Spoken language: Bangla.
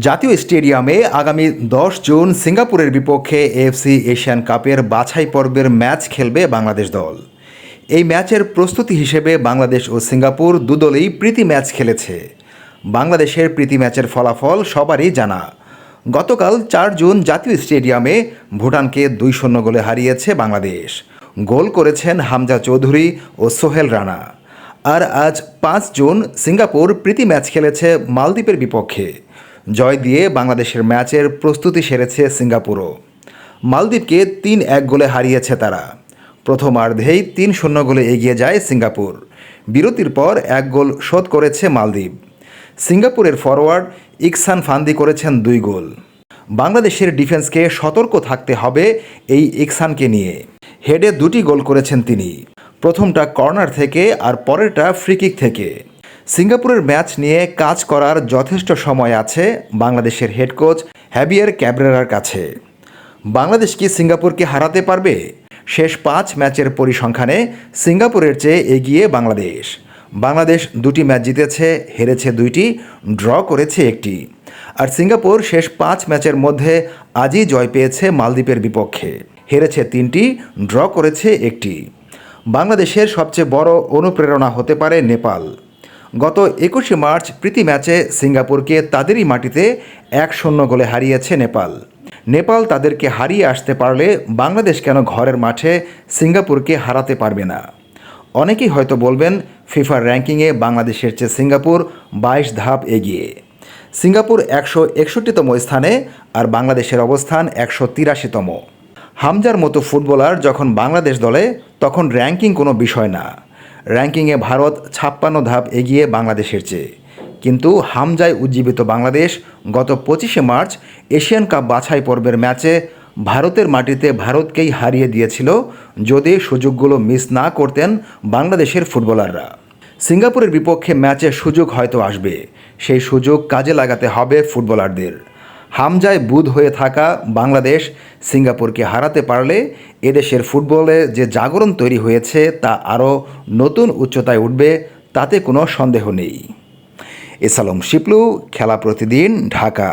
জাতীয় স্টেডিয়ামে আগামী দশ জুন সিঙ্গাপুরের বিপক্ষে এএফসি এশিয়ান কাপের বাছাই পর্বের ম্যাচ খেলবে বাংলাদেশ দল। এই ম্যাচের প্রস্তুতি হিসেবে বাংলাদেশ ও সিঙ্গাপুর দুদলেই প্রীতি ম্যাচ খেলেছে। বাংলাদেশের প্রীতি ম্যাচের ফলাফল সবারই জানা। গতকাল চার জুন জাতীয় স্টেডিয়ামে ভুটানকে দুই শূন্য গোলে হারিয়েছে বাংলাদেশ। গোল করেছেন হামজা চৌধুরী ও সোহেল রানা। আর আজ পাঁচ জুন সিঙ্গাপুর প্রীতি ম্যাচ খেলেছে মালদ্বীপের বিপক্ষে। জয় দিয়ে বাংলাদেশের ম্যাচের প্রস্তুতি সেরেছে সিঙ্গাপুরও। মালদ্বীপকে তিন এক গোলে হারিয়েছে তারা। প্রথমার্ধেই তিন শূন্য গোলে এগিয়ে যায় সিঙ্গাপুর। বিরতির পর এক গোল শোধ করেছে মালদ্বীপ। সিঙ্গাপুরের ফরওয়ার্ড ইকসান ফান্দি করেছেন দুই গোল। বাংলাদেশের ডিফেন্সকে সতর্ক থাকতে হবে এই ইকসানকে নিয়ে। হেডে দুটি গোল করেছেন তিনি। প্রথমটা কর্নার থেকে আর পরেরটা ফ্রিকিক থেকে। সিঙ্গাপুরের ম্যাচ নিয়ে কাজ করার যথেষ্ট সময় আছে বাংলাদেশের হেড কোচ হ্যাবিয়ার ক্যাবরেরার কাছে। বাংলাদেশ কি সিঙ্গাপুরকে হারাতে পারবে? শেষ পাঁচ ম্যাচের পরিসংখ্যানে সিঙ্গাপুরের চেয়ে এগিয়ে বাংলাদেশ। বাংলাদেশ দুটি ম্যাচ জিতেছে, হেরেছে দুইটি, ড্র করেছে একটি। আর সিঙ্গাপুর শেষ পাঁচ ম্যাচের মধ্যে আজই জয় পেয়েছে মালদ্বীপের বিপক্ষে। হেরেছে তিনটি, ড্র করেছে একটি। বাংলাদেশের সবচেয়ে বড় অনুপ্রেরণা হতে পারে নেপাল। গত একুশে মার্চ প্রীতি ম্যাচে সিঙ্গাপুরকে তাদেরই মাটিতে এক শূন্য গোলে হারিয়েছে নেপাল। নেপাল তাদেরকে হারিয়ে আসতে পারলে বাংলাদেশ কেন ঘরের মাঠে সিঙ্গাপুরকে হারাতে পারবে না? অনেকেই হয়তো বলবেন, ফিফার র্যাঙ্কিংয়ে বাংলাদেশের চেয়ে সিঙ্গাপুর বাইশ ধাপ এগিয়ে। সিঙ্গাপুর একশো একষট্টিতম স্থানে আর বাংলাদেশের অবস্থান একশো তিরাশিতম। হামজার মতো ফুটবলার যখন বাংলাদেশ দলে, তখন র্যাঙ্কিং কোনো বিষয় না। র্যাঙ্কিংয়ে ভারত ছাপ্পান্ন ধাপ এগিয়ে বাংলাদেশের চেয়ে। কিন্তু হামজায় উজ্জীবিত বাংলাদেশ গত পঁচিশে মার্চ এশিয়ান কাপ বাছাই পর্বের ম্যাচে ভারতের মাটিতে ভারতকেই হারিয়ে দিয়েছিল যদি সুযোগগুলো মিস না করতেন বাংলাদেশের ফুটবলাররা। সিঙ্গাপুরের বিপক্ষে ম্যাচে সুযোগ হয়তো আসবে, সেই সুযোগ কাজে লাগাতে হবে ফুটবলারদের। হামজায় বুধ হয়ে থাকা বাংলাদেশ সিঙ্গাপুরকে হারাতে পারলে এদেশের ফুটবলে যে জাগরণ তৈরি হয়েছে তা আরও নতুন উচ্চতায় উঠবে, তাতে কোনো সন্দেহ নেই। এসালম শিপলু, খেলা প্রতিদিন ঢাকা।